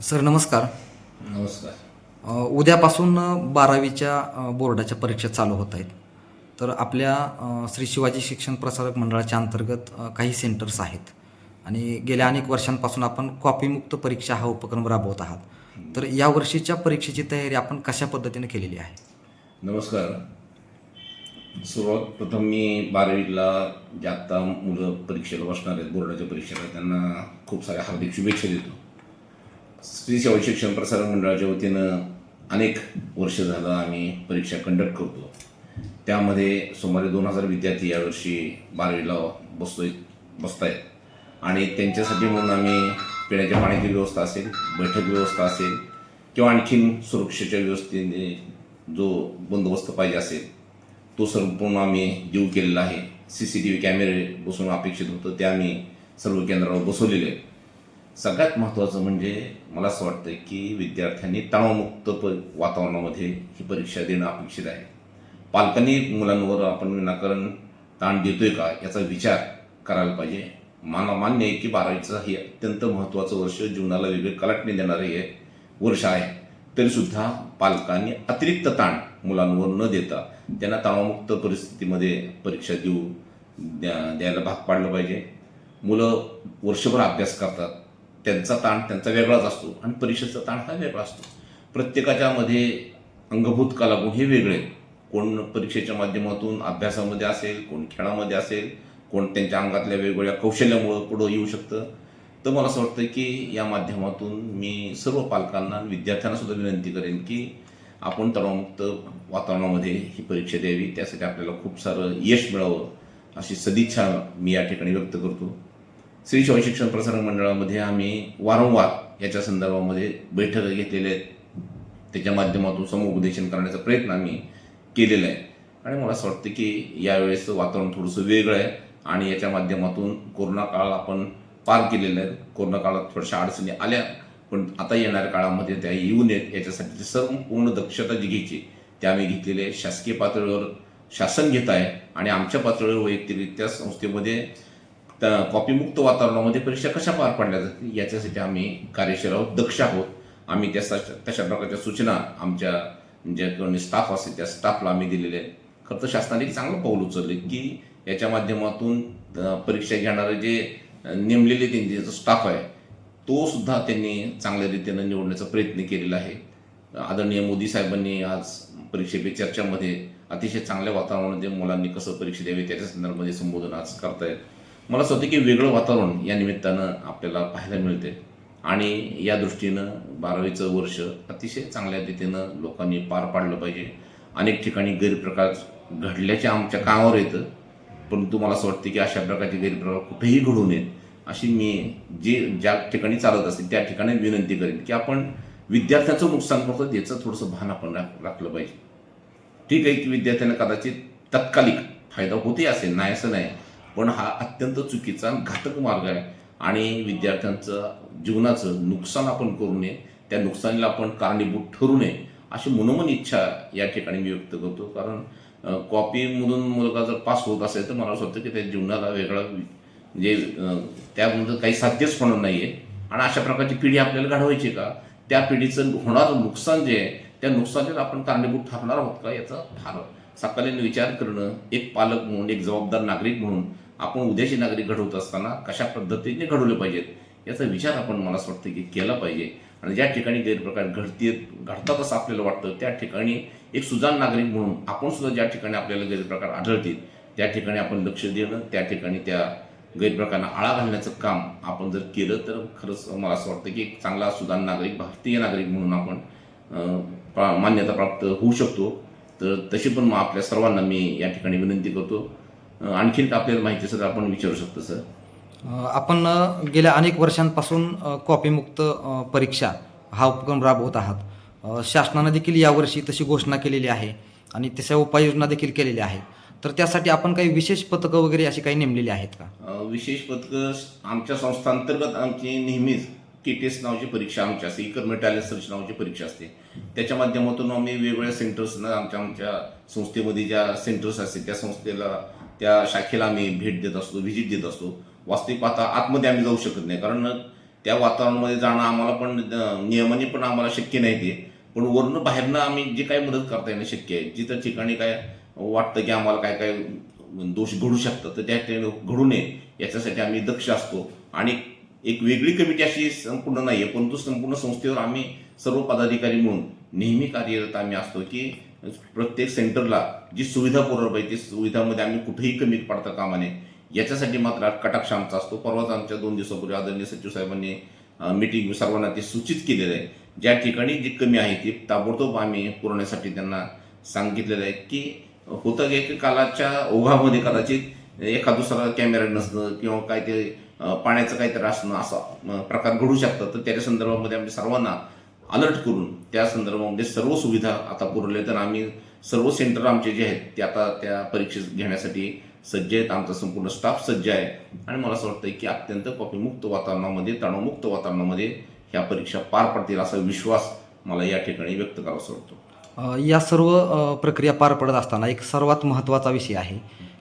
Sir नमस्कार. नमस्कार. उद्यापासून बारावीच्या बोर्डाच्या परीक्षा चालू होत आहेत. तर आपल्या श्री शिवाजी शिक्षण प्रसारक मंडळाच्या अंतर्गत काही सेंटर्स आहेत. आणि गेल्या अनेक वर्षांपासून आपण कॉपीमुक्त परीक्षा हा उपक्रम राबवत आहात. तर या वर्षीच्या परीक्षेची तयारी आपण कशा पद्धतीने केलेली आहे? नमस्कार. सुरुवात प्रथम मी बारावीला जे आत्ता मुलं परीक्षेला बसणार आहेत बोर्डाच्या परीक्षेला त्यांना खूप साऱ्या हार्दिक शुभेच्छा देतो. स्त्री शिवाजी शिक्षण प्रसारण मंडळाच्या वतीनं अनेक वर्ष झालं आम्ही परीक्षा कंडक्ट करतो. त्यामध्ये सुमारे दोन हजार विद्यार्थी यावर्षी बारावीला बसतोय बसत आहेत आणि त्यांच्यासाठी म्हणून आम्ही पिण्याच्या पाण्याची व्यवस्था असेल बैठक व्यवस्था असेल किंवा आणखीन सुरक्षेच्या व्यवस्थेने जो बंदोबस्त पाहिजे असेल तो संपूर्ण आम्ही देऊ केलेला आहे. सी सी टी व्ही कॅमेरे बसून अपेक्षित होतं ते आम्ही सर्व केंद्रावर बसवलेले आहेत. सगळ्यात महत्त्वाचं म्हणजे मला असं वाटतं की विद्यार्थ्यांनी तणावमुक्त प वातावरणामध्ये ही परीक्षा देणं अपेक्षित आहे. पालकांनी मुलांवर आपण विनाकारण ताण देतोय का याचा विचार करायला पाहिजे. मला मान्य आहे की बारावीचं हे अत्यंत महत्त्वाचं वर्ष जीवनाला वेगळे कलाटणी देणारे हे वर्ष आहे. तरीसुद्धा पालकांनी अतिरिक्त ताण मुलांवर न देता त्यांना तणावमुक्त परिस्थितीमध्ये परीक्षा देऊ द्या द्यायला भाग पाडलं पाहिजे. मुलं वर्षभर अभ्यास करतात. त्यांचा ताण त्यांचा वेगळाच असतो आणि परीक्षेचा ताण हा वेगळा असतो. प्रत्येकाच्या मध्ये अंगभूत कलागुण हे वेगळे कोण परीक्षेच्या माध्यमातून अभ्यासामध्ये असेल कोण खेळामध्ये असेल कोण त्यांच्या अंगातल्या वेगवेगळ्या कौशल्यामुळं पुढं येऊ शकतं. तर मला असं वाटतं की या माध्यमातून मी सर्व पालकांना आणि विद्यार्थ्यांना सुद्धा विनंती करेन की आपण तणावमुक्त वातावरणामध्ये ही परीक्षा द्यावी. त्यासाठी आपल्याला खूप सारं यश मिळावं अशी सदिच्छा मी या ठिकाणी व्यक्त करतो. श्री शिवाजी शिक्षण प्रसारण मंडळामध्ये आम्ही वारंवार याच्या संदर्भामध्ये बैठका घेतलेल्या आहेत. त्याच्या माध्यमातून समुपदेशन करण्याचा प्रयत्न आम्ही केलेला आहे. आणि मला असं वाटतं की यावेळेस वातावरण थोडंसं वेगळं आहे आणि याच्या माध्यमातून कोरोना काळ आपण पार केलेला आहे. कोरोना काळात थोड्याशा अडचणी आल्या पण आता येणाऱ्या काळामध्ये त्या येऊ नयेत. याच्यासाठी सर्व पूर्ण दक्षता जी घ्यायची ते आम्ही घेतलेली आहे. शासकीय पातळीवर शासन घेत आहे आणि आमच्या पातळीवर वैयक्तिकरित्या संस्थेमध्ये कॉपीमुक्त वातावरणामध्ये परीक्षा कशा पार पाडल्या जातील? याच्यासाठी आम्ही कार्यशील आहोत दक्ष आहोत. आम्ही त्या तशा प्रकारच्या सूचना आमच्या ज्या कोणी स्टाफ असेल त्या स्टाफला आम्ही दिलेले आहेत. खरं तर शासनाने एक चांगलं पाऊल उचलले की याच्या माध्यमातून परीक्षा घेणारे जे नेमलेले त्यांचे जो स्टाफ आहे तो सुद्धा त्यांनी चांगल्या रीतीनं निवडण्याचा प्रयत्न केलेला आहे. आदरणीय मोदी साहेबांनी आज परीक्षेपे चर्चामध्ये अतिशय चांगल्या वातावरणामध्ये मुलांनी कसं परीक्षा द्यावी त्याच्या संदर्भामध्ये संबोधन आज करतायत. मला असं होतं की वेगळं वातावरण या निमित्तानं आपल्याला पाहायला मिळते. आणि या दृष्टीनं बारावीचं वर्ष अतिशय चांगल्या रीतीनं लोकांनी पार पाडलं पाहिजे. अनेक ठिकाणी गैरप्रकार घडल्याचे आमच्या कामावर येतं. परंतु मला असं वाटतं की अशा प्रकारचे गैरप्रकार कुठेही घडू नयेत. अशी मी जे ज्या ठिकाणी चालत असेल त्या ठिकाणी विनंती करेन की आपण विद्यार्थ्यांचं नुकसान करतो याचं थोडंसं भान आपण राख राखलं पाहिजे. ठीक आहे की विद्यार्थ्यांना कदाचित तत्कालिक फायदा होते असेल? नाही असं नाही. पण हा अत्यंत चुकीचा घातक मार्ग आहे. आणि विद्यार्थ्यांचं जीवनाचं नुकसान आपण करू नये त्या नुकसानीला आपण कारणीभूत ठरू नये अशी मनोमन इच्छा या ठिकाणी मी व्यक्त करतो. कारण कॉपीमधून मुलगा जर पास होत असेल तर मला असं वाटतं की त्या जीवनाला वेगळा म्हणजे त्यामध्ये काही साध्यच होणार नाही आहे आणि अशा प्रकारची पिढी आपल्याला घडवायची का? त्या पिढीचं होणारं नुकसान जे आहे त्या नुकसानीला आपण कारणीभूत ठरणार आहोत का याचा फार सकालीन विचार करणं एक पालक म्हणून एक जबाबदार नागरिक म्हणून आपण उद्याचे नागरिक घडवत असताना कशा पद्धतीने घडवले पाहिजेत याचा विचार आपण मला असं वाटतं की केला पाहिजे. आणि ज्या ठिकाणी गैरप्रकार घडते घडतात असं आपल्याला वाटतं त्या ठिकाणी एक सुजाण नागरिक म्हणून आपण सुद्धा ज्या ठिकाणी आपल्याला गैरप्रकार आढळतील त्या ठिकाणी आपण लक्ष देणं त्या ठिकाणी त्या गैरप्रकारांना आळा घालण्याचं काम आपण जर केलं तर खरंच मला असं वाटतं की एक चांगला सुजाण नागरिक भारतीय नागरिक म्हणून आपण प्रा- मान्यता प्राप्त होऊ शकतो. तर तशी पण मग आपल्या सर्वांना मी या ठिकाणी विनंती करतो. आणखीन आपल्याला माहिती असेल तर आपण विचारू शकतो सर. आपण गेल्या अनेक वर्षांपासून कॉपीमुक्त परीक्षा हा उपक्रम राबवत आहात. शासनानं देखील यावर्षी तशी घोषणा केलेली आहे आणि तशा उपाययोजना देखील केलेल्या आहेत. तर त्यासाठी आपण काही विशेष पथकं वगैरे अशी काही नेमलेली आहेत का? विशेष पथकं आमच्या संस्थांतर्गत आमची नेहमीच के टेस्ट नावाची परीक्षा आमची असते. टॅलेंट सर्च नावाची परीक्षा असते. त्याच्या माध्यमातून आम्ही वेगवेगळ्या सेंटर्सना आमच्या आमच्या संस्थेमध्ये ज्या सेंटर्स असतील त्या संस्थेला त्या शाखेला आम्ही भेट देत असतो व्हिजिट देत असतो. वास्तविक पाहता आतमध्ये आम्ही जाऊ शकत नाही. कारण त्या वातावरणामध्ये जाणं आम्हाला पण नियमाने पण आम्हाला शक्य नाही ते. पण वरनं बाहेरनं आम्ही जे काही मदत करता येणं शक्य आहे. जिथं ठिकाणी काय वाटतं की आम्हाला काय काय दोष घडू शकतात तर त्या ठिकाणी घडू नये. याच्यासाठी आम्ही दक्ष असतो. आणि एक वेगळी कमिटी अशी संपूर्ण नाही आहे परंतु संपूर्ण संस्थेवर आम्ही सर्व पदाधिकारी म्हणून नेहमी कार्यरत आम्ही असतो की प्रत्येक सेंटरला जी सुविधा पुरवली पाहिजे ती सुविधामध्ये आम्ही कुठेही कमी पडता कामा नये. याच्यासाठी मात्र कटाक्ष आमचा असतो. परवाच आमच्या दोन दिवसापूर्वी आदरणीय सचिव साहेबांनी मिटिंग सर्वांना ते सूचित केलेलं आहे. ज्या ठिकाणी जी कमी आहे ती ताबडतोब आम्ही पुरवण्यासाठी त्यांना सांगितलेलं आहे की होतं की एक कालाच्या ओघामध्ये कदाचित एखाद दुसरा कॅमेरा नसणं किंवा काय ते पाण्याचं काहीतरी असणं असा प्रकार घडू शकतात. तर त्याच्या संदर्भामध्ये आम्ही सर्वांना अलर्ट करून त्या संदर्भामध्ये सर्व सुविधा आता पुरवल्या. तर आम्ही सर्व सेंटर आमचे जे आहेत ते आता त्या परीक्षेत घेण्यासाठी सज्ज आहेत. आमचा संपूर्ण स्टाफ सज्ज आहे. आणि मला असं वाटतं की अत्यंत कॉपीमुक्त वातावरणामध्ये तणावमुक्त वातावरणामध्ये ह्या परीक्षा पार पडतील असा विश्वास मला या ठिकाणी व्यक्त करावासा वाटतो. या सर्व प्रक्रिया पार पडत असताना एक सर्वात महत्त्वाचा विषय आहे.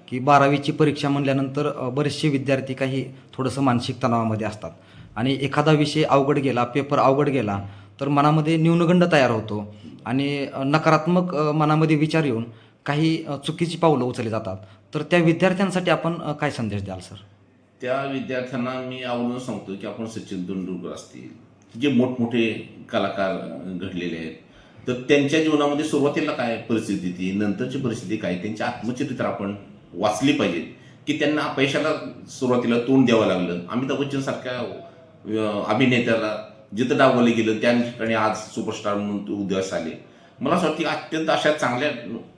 की बारावीची परीक्षा म्हणल्यानंतर बरेचसे विद्यार्थी काही थोडंसं मानसिक तणावामध्ये असतात. आणि एखादा विषय अवघड गेला पेपर अवघड गेला तर मनामध्ये न्यूनगंड तयार होतो आणि नकारात्मक मनामध्ये विचार येऊन काही चुकीची पावलं उचलली जातात. तर त्या विद्यार्थ्यांसाठी आपण काय संदेश द्याल सर? त्या विद्यार्थ्यांना मी आवडून सांगतो की आपण सचिन तेंडुलकर असतील जे मोठमोठे कलाकार घडलेले आहेत तर त्यांच्या जीवनामध्ये सुरुवातीला काय परिस्थिती ती नंतरची परिस्थिती काय त्यांचे आत्मचरित्र आपण वाचली पाहिजे की त्यांना पैशाला सुरुवातीला तोंड द्यावं लागलं. अमिताभ बच्चन सारख्या अभिनेत्याला जिथं डावलं गेलं त्या ठिकाणी आज सुपरस्टार म्हणून ते उदयास आले. मला असं वाटतं की अत्यंत अशा चांगल्या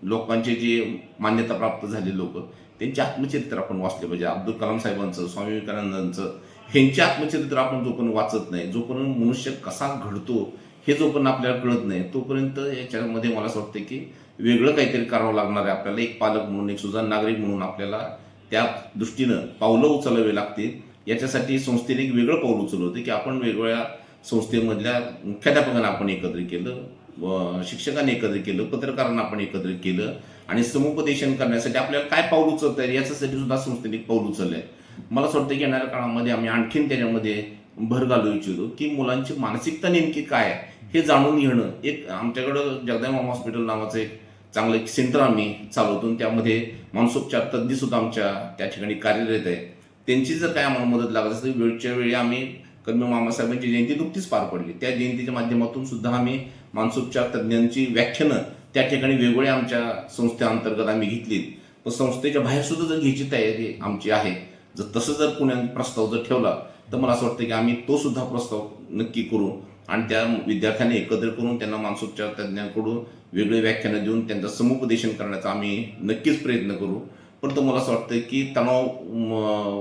लोकांचे जे मान्यता प्राप्त झाले लोक त्यांचे आत्मचरित्र आपण वाचले पाहिजे. अब्दुल कलाम साहेबांचं स्वामी विवेकानंदांचं ह्यांचे आत्मचरित्र आपण जोपर्यंत वाचत नाही जोपर्यंत मनुष्य कसा घडतो हे जोपर्यंत आपल्याला कळत नाही तोपर्यंत याच्यामध्ये मला असं वाटतं की वेगळं काहीतरी करावं लागणार आहे आपल्याला. एक पालक म्हणून एक सुजाण नागरिक म्हणून आपल्याला त्या दृष्टीनं पावलं उचलावी लागतील. याच्यासाठी संस्थेने एक वेगळं पाऊल उचललं होतं की आपण वेगवेगळ्या संस्थेमधल्या मुख्याध्यापकांना आपण एकत्र केलं व शिक्षकांनी एकत्र केलं पत्रकारांना आपण एकत्र केलं आणि समुपदेशन करण्यासाठी आपल्याला काय पाऊल उचलता येईल याच्यासाठी सुद्धा संस्थेने एक पाऊल उचललं आहे. मला असं वाटतं की येणाऱ्या काळामध्ये आम्ही आणखीन त्याच्यामध्ये भर घालू इच्छितो की मुलांची मानसिकता नेमकी काय आहे हे जाणून घेणं एक आमच्याकडं जगदंबा हॉस्पिटल नावाचं एक चांगलं एक सेंटर आम्ही चालवतो त्यामध्ये मानसोपचार तज्ज्ञसुद्धा आमच्या त्या ठिकाणी कार्यरत आहे त्यांची जर काय आम्हाला मदत लागत असेल वेळच्या वेळी आम्ही कर्म मामासाहेबांची जयंती नुकतीच पार पडली. त्या जयंतीच्या माध्यमातून सुद्धा आम्ही मानसोपचार तज्ज्ञांची व्याख्यानं त्या ठिकाणी वेगवेगळ्या आमच्या संस्थेअंतर्गत आम्ही घेतलीत. पण संस्थेच्या बाहेर सुद्धा जर घ्यायची तयारी आमची आहे जर तसं जर पुण्यात प्रस्ताव जर ठेवला तर मला असं वाटतं की आम्ही तो सुद्धा प्रस्ताव नक्की करू आणि त्या विद्यार्थ्यांनी एकत्र करून त्यांना मानसोपचार तज्ज्ञांकडून वेगळी व्याख्यानं देऊन त्यांचं समुपदेशन करण्याचा आम्ही नक्कीच प्रयत्न करू. परंतु मला असं वाटतं की तणाव म,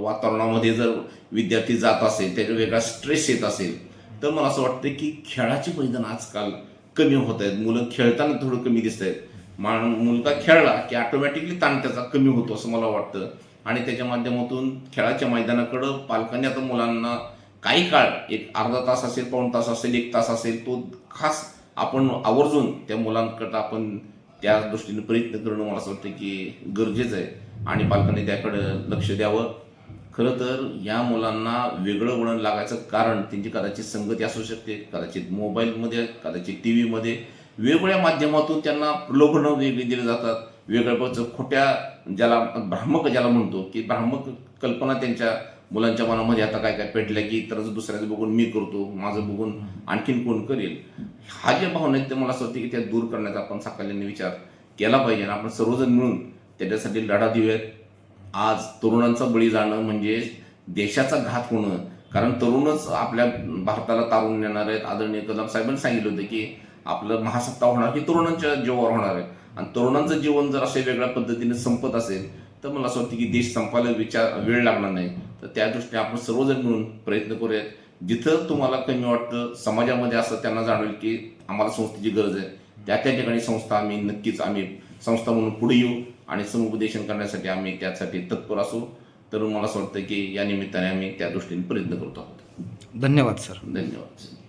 वातावरणामध्ये जर विद्यार्थी जात असेल त्याचा वेगळा स्ट्रेस येत असेल तर मला असं वाटतं की खेळाची मैदान आजकाल कमी होत आहेत. मुलं खेळताना थोडं कमी दिसत आहेत. मा मुलगा खेळला की ऑटोमॅटिकली ताण त्याचा कमी होतो असं मला वाटतं. आणि त्याच्या माध्यमातून खेळाच्या मैदानाकडं पालकांनी आता मुलांना काही काळ एक अर्धा तास असेल पाऊण तास असेल एक तास असेल तो खास आपण आवर्जून त्या मुलांकडं आपण त्या दृष्टीने प्रयत्न करणं मला असं वाटतं की गरजेचं आहे. आणि पालकांनी त्याकडं लक्ष द्यावं. खरं तर या मुलांना वेगळं वळण लागायचं कारण त्यांची कदाचित संगती असू शकते कदाचित मोबाईलमध्ये कदाचित टी व्हीमध्ये वेगवेगळ्या माध्यमातून त्यांना प्रलोभनं वेगळी दिली जातात. वेगळ्या प्रकारचं खोट्या ज्याला भ्रामक ज्याला म्हणतो की भ्रामक कल्पना त्यांच्या मुलांच्या मनामध्ये आता काय काय पेटल्या की इतरांचं दुसऱ्याचं बघून मी करतो माझं बघून आणखीन कोण करेल? हा ज्या भावना आहेत ते मला असं वाटतं की त्या दूर करण्याचा आपण साकल्याने विचार केला पाहिजे आणि आपण सर्वजण मिळून त्याच्यासाठी लढा देऊयात. आज तरुणांचा बळी जाणं म्हणजे देशाचा घात होणं. कारण तरुणच आपल्या भारताला तारून नेणार आहेत. आदरणीय कदम साहेबांनी सांगितलं होतं की आपलं महासत्ता होणार ही तरुणांच्या जीवावर होणार आहे. आणि तरुणांचं जीवन जर असे वेगळ्या पद्धतीने संपत असेल तर मला असं वाटतं की देश संपायला विचार वेळ लागणार नाही. तर त्या दृष्टीने आपण सर्वजण मिळून प्रयत्न करूयात. जिथं तुम्हाला कमी वाटतं समाजामध्ये असं त्यांना जाणवेल की आम्हाला संस्थेची गरज आहे. त्या त्या ठिकाणी संस्था आम्ही नक्कीच आम्ही संस्था म्हणून पुढे येऊ आणि समुपदेशन करण्यासाठी आम्ही त्यासाठी तत्पर असू. तर मला असं वाटतं की या निमित्ताने आम्ही त्या दृष्टीने प्रयत्न करतो आहोत. धन्यवाद सर. धन्यवाद.